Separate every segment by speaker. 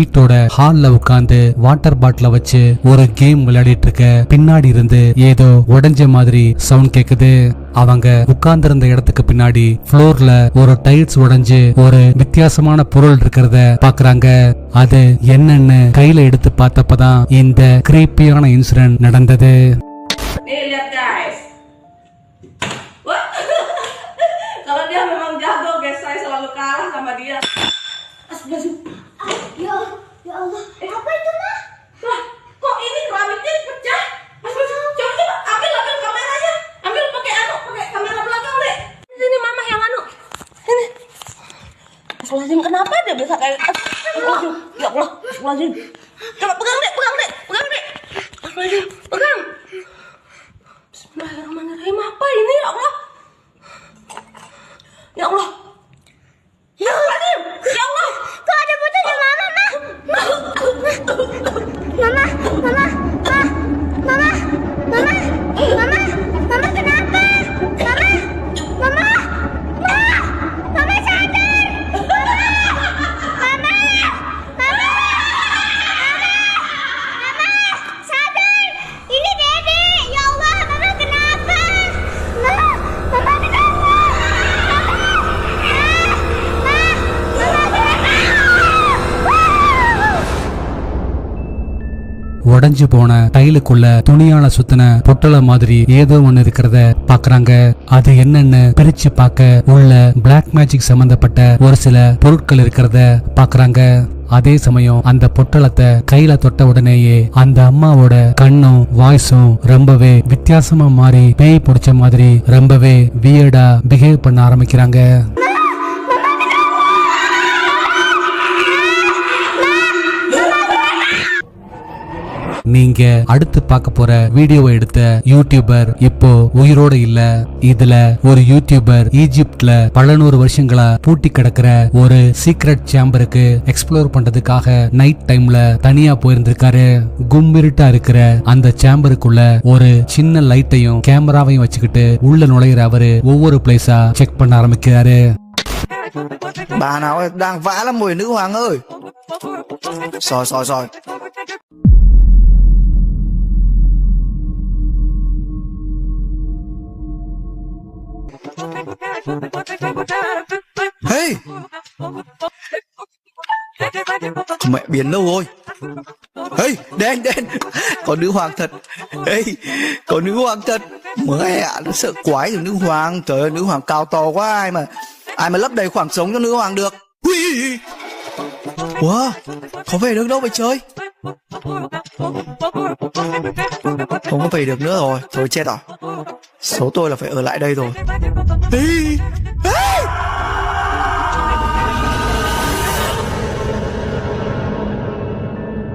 Speaker 1: வீட்டோட ஹால்ல உட்கார்ந்து வாட்டர் பாட்டில வச்சு ஒரு கேம் விளையாடிட்டு இருக்க பின்னாடி இருந்து ஏதோ உடைஞ்ச மாதிரி சவுண்ட் கேக்குது. அவங்க உட்கார்ந்திருந்த இடத்துக்கு பின்னாடி ஃப்ளோர்ல ஒரு டைல்ஸ் உடைஞ்சு ஒரு வித்தியாசமான பொருள் இருக்கிறத பாக்குறாங்க. அது என்னன்னு கையில எடுத்து பார்த்தப்பதான் இந்த கிரீப்பியான இன்சிடென்ட் நடந்தது.
Speaker 2: 我去
Speaker 1: உடஞ்சு போன டைலுக்குள்ள துணியால சுத்தின பொட்டல மாதிரி ஏதோ ஒண்ணு இருக்கிறத பாக்குறாங்க. அது என்னன்னு பிரிச்சு பார்க்க உள்ள பிளாக் மேஜிக் சம்பந்தப்பட்ட ஒரு சில பொருட்கள் இருக்கிறத பாக்குறாங்க. அதே சமயம் அந்த பொட்டலத்தை கையில தொட்ட உடனேயே அந்த அம்மாவோட கண்ணும் வாய்ஸும் ரொம்பவே வித்தியாசமா மாறி பேய் பிடிச்ச மாதிரி ரொம்பவே வியர்டா பிஹேவ் பண்ண ஆரம்பிக்கிறாங்க. நீங்க அடுத்து பார்க்க போற வீடியோவை எடுத்த யூடியூபர் இப்போ உயிரோட இல்ல. இதுல ஒரு யூடியூபர் ஈஜிப்ட்ல பல நூறு வருஷங்களா பூட்டி கிடக்கிற ஒரு சீக்ரெட் சேம்பருக்கு எக்ஸ்ப்ளோர் பண்றதுக்காக நைட் டைம்ல தனியா போயிருந்திருக்காரு. கும்மிருட்டா இருக்கிற அந்த சேம்பருக்குள்ள ஒரு சின்ன லைட்டையும் கேமராவையும் வச்சுக்கிட்டு உள்ள நுழையிற அவரு ஒவ்வொரு பிளேஸா செக் பண்ண ஆரம்பிக்கிறாரு.
Speaker 3: Bà nào đang vã lắm mùi nữ hoàng ơi. Rồi rồi rồi Hey! Mẹ biến đâu rồi. Hey, đen đen. Có nữ hoàng thật. Hey, Có nữ hoàng thật. Mẹ, nó sợ quái rồi, nữ hoàng. Trời ơi, nữ hoàng cao to quá, ai mà Ai mà lấp đầy khoảng sống cho nữ hoàng được. Ui! Wow Có về được đâu vậy chơi Không có về được nữa rồi. Thôi chết rồi. Số tôi là phải ở lại đây rồi. Ê.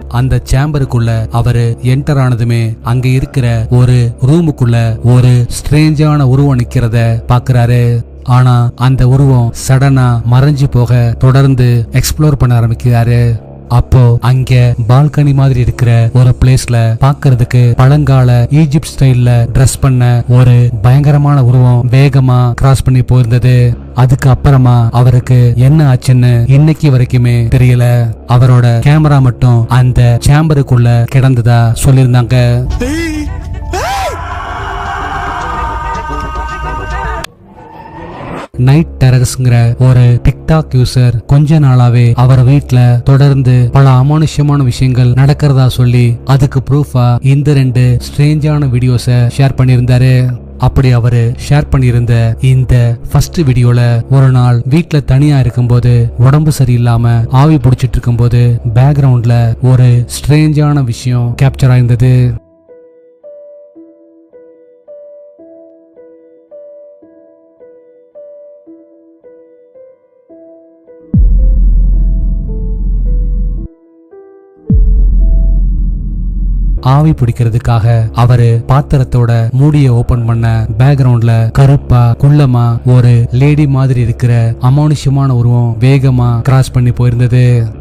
Speaker 1: அந்த சேம்பருக்குள்ள அவரு enter ஆனதுமே அங்க இருக்கிற ஒரு ரூமுக்குள்ள ஒரு ஸ்ட்ரேஞ்சான உருவம் நிக்கிறத பாக்குறாரு. ஆனா அந்த உருவம் சடனா மறைஞ்சு போக தொடர்ந்து எக்ஸ்ப்ளோர் பண்ண ஆரம்பிக்கிறாரு. அப்போ அங்க பால்கனி மாதிரி இருக்கிற ஒரு பிளேஸ்ல பாக்குறதுக்கு பழங்கால ஈஜிப்ட் ஸ்டைல்ல ட்ரெஸ் பண்ண ஒரு பயங்கரமான உருவம் வேகமா கிராஸ் பண்ணி போயிருந்தது. அதுக்கு அப்புறமா அவருக்கு என்ன ஆச்சுன்னு இன்னைக்கு வரைக்குமே தெரியல. அவரோட கேமரா மட்டும் அந்த சேம்பருக்குள்ள கிடந்ததா சொல்லியிருந்தாங்க. நைட் டெரர்ஸ்ங்கிற ஒரு டிக்டாக் யூசர் கொஞ்ச நாளாவே அவர் வீட்ல தொடர்ந்து பல அமானுஷ்யமான விஷயங்கள் நடக்கிறதா சொல்லி அதுக்கு ப்ரூஃபா இந்த ரெண்டு ஸ்ட்ரேஞ்சான வீடியோஸை ஷேர் பண்ணியிருந்தாரு. அப்படி அவரு ஷேர் பண்ணியிருந்த இந்த ஃபர்ஸ்ட் வீடியோல ஒரு நாள் வீட்டுல தனியா இருக்கும்போது உடம்பு சரியில்லாம ஆவி பிடிச்சிட்டு இருக்கும்போது பேக்ரவுண்ட்ல ஒரு ஸ்ட்ரேஞ்சான விஷயம் கேப்சர் ஆயிருந்தது. ஆவி பிடிக்கிறதுக்காக அவரு பாத்திரத்தோட மூடிய ஓபன் பண்ண பேக்ரவுண்ட்ல கருப்பா குள்ளமா ஒரு லேடி மாதிரி இருக்கிற அமானுஷ்யமான உருவம் வேகமா கிராஸ் பண்ணி போயிருந்தது.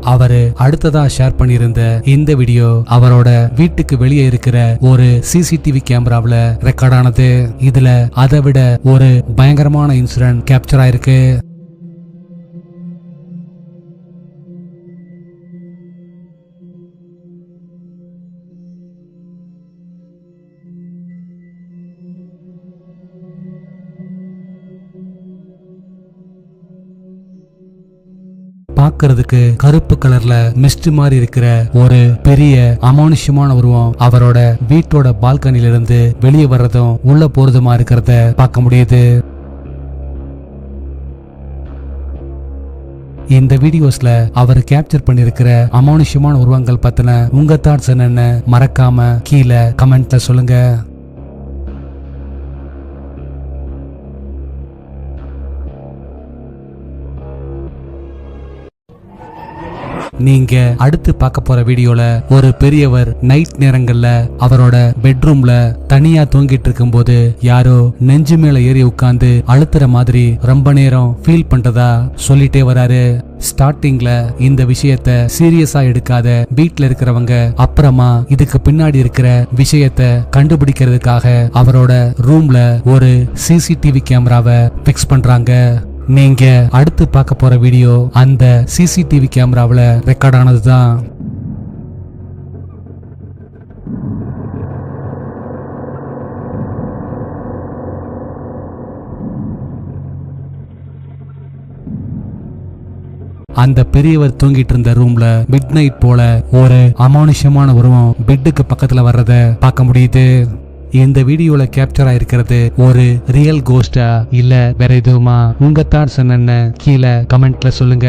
Speaker 1: அவரு அடுத்ததா ஷேர் பண்ணியிருந்த இந்த வீடியோ அவரோட வீட்டுக்கு வெளியே இருக்கிற ஒரு சிசிடிவி கேமராவில் ரெக்கார்ட் ஆனது. இதுல அதை விட ஒரு பயங்கரமான இன்சிடென்ட் கேப்சர் ஆயிருக்கு. பாக்குறதுக்கு கருப்பு கலர்ல மிஸ்ட் மாதிரி இருக்கிற ஒரு பெரிய அமானுஷ்யமான உருவம் அவரோட வீட்டோட பால்கனில இருந்து வெளியே வர்றதும் உள்ள போறதுமா இருக்கிறத பார்க்க முடியுது. இந்த வீடியோஸ்ல அவர் கேப்சர் பண்ணிருக்கிற அமானுஷ்யமான உருவங்கள் பத்தின உங்க தாட்ஸ் என்னென்ன மறக்காம கீழே கமெண்ட்ல சொல்லுங்க. நீங்க அடுத்து பார்க்க போற வீடியோல ஒரு பெரியவர் நைட் நேரங்கள்ல அவரோட பெட்ரூம்ல தனியா தூங்கிட்டு இருக்கும்போது யாரோ நெஞ்சு மேல ஏறி உட்கார்ந்து அழுத்துற மாதிரி ரொம்ப நேரம் ஃபீல் பண்றதா சொல்லிட்டே வராரு. ஸ்டார்டிங்ல இந்த விஷயத்த சீரியஸா எடுக்காத வீட்ல இருக்கிறவங்க அப்புறமா இதுக்கு பின்னாடி இருக்கிற விஷயத்த கண்டுபிடிக்கிறதுக்காக அவரோட ரூம்ல ஒரு சிசிடிவி கேமராவை பிக்ஸ் பண்றாங்க. நீங்க அடுத்து பார்க்க போற வீடியோ அந்த சிசிடிவி கேமராவில் ரெக்கார்ட் ஆனது தான் அந்த பெரியவர் தூங்கிட்டு இருந்த ரூம்ல மிட் நைட் போல ஒரு அமானுஷ்யமான உருவம் பெட்டுக்கு பக்கத்துல வர்றத பார்க்க முடியுது. இந்த வீடியோல கேப்சர் ஆயிருக்கிறது ஒரு ரியல் கோஸ்டா இல்ல வேற எதுவுமா? உங்க தாட்ஸ் என்னென்ன கீழே கமெண்ட்ல சொல்லுங்க.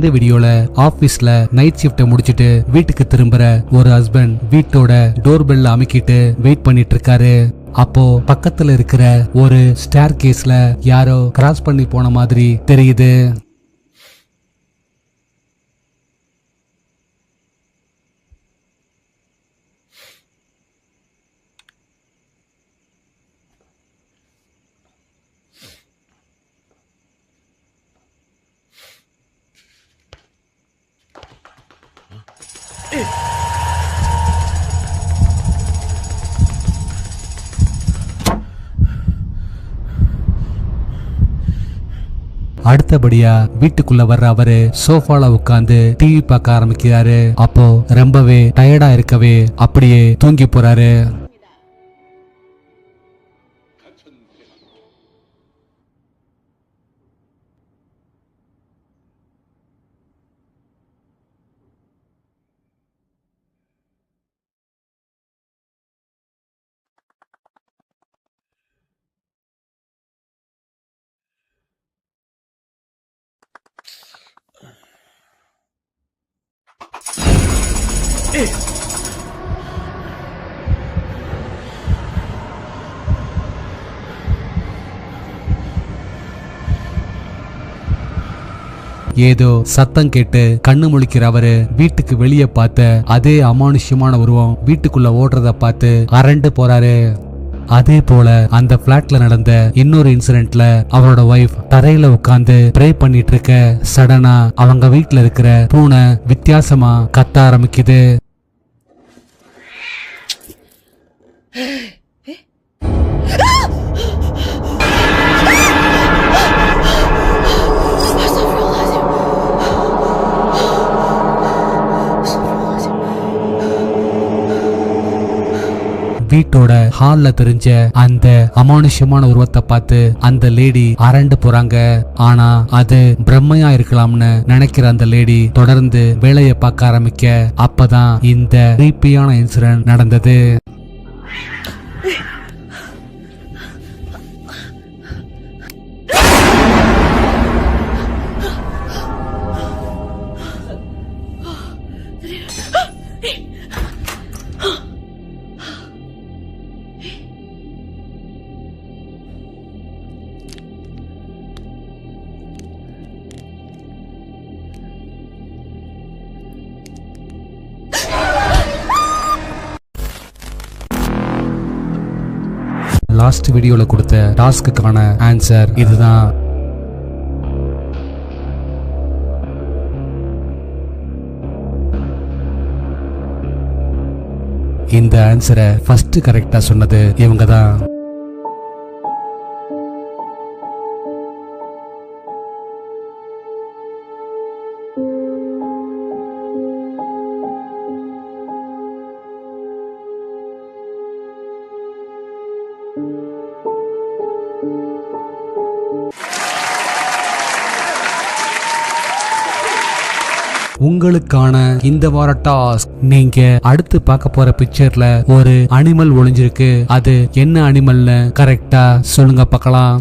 Speaker 1: இந்த வீடியோல ஆபீஸ்ல நைட் ஷிஃப்ட முடிச்சிட்டு வீட்டுக்கு திரும்புற ஒரு ஹஸ்பண்ட் வீட்டோட டோர் பெல்ல அமைக்கிட்டு வெயிட் பண்ணிட்டு இருக்காரு. அப்போ பக்கத்துல இருக்கிற ஒரு ஸ்டேர் கேஸ்ல யாரோ கிராஸ் பண்ணி போன மாதிரி தெரியுது. அடுத்தபடியா வீட்டுக்குள்ள வர்ற அவரு சோஃபால உட்காந்து டிவி பார்க்க ஆரம்பிக்கிறாரு. அப்போ ரொம்பவே டயர்டா இருக்கவே அப்படியே தூங்கி போறாரு. ஏதோ சத்தம் கேட்டு கண்ணு முழிக்கிற அவரு வீட்டுக்கு வெளியே பார்த்த அதே அமானுஷ்யமான உருவம் வீட்டுக்குள்ள ஓடுறத பார்த்து அரண்டு போறாரு. அதே போல அந்த பிளாட்ல நடந்த இன்னொரு இன்சிடென்ட்ல அவரோட ஒய்ஃப் தரையில உட்கார்ந்து ப்ரே பண்ணிட்டு இருக்க சடனா அவங்க வீட்டுல இருக்கிற பூனை வித்தியாசமா கத்த ஆரம்பிக்குது. வீட்டோட ஹால்ல தெரிஞ்ச அந்த அமானுஷ்யமான உருவத்தை பார்த்து அந்த லேடி அரண்டு போறாங்க. ஆனா அது பிரம்மையா இருக்கலாம்னு நினைக்கிற அந்த லேடி தொடர்ந்து வேலையை பார்க்க ஆரம்பிக்க. அப்பதான் இந்த creepy-யான இன்சிடென்ட் நடந்தது. லாஸ்ட் வீடியோல கொடுத்த டாஸ்க்குக்கான ஆன்சர் இதுதான். இந்த ஆன்சரை ஃபர்ஸ்ட் கரெக்டா சொன்னது இவங்க தான் உங்களுக்கான இந்த வார டாஸ்க். நீங்க அடுத்து பார்க்க போற பிக்சர்ல ஒரு அனிமல் ஒளிஞ்சிருக்கு. அது என்ன அனிமல்னு கரெக்டா சொல்லுங்க பார்க்கலாம்.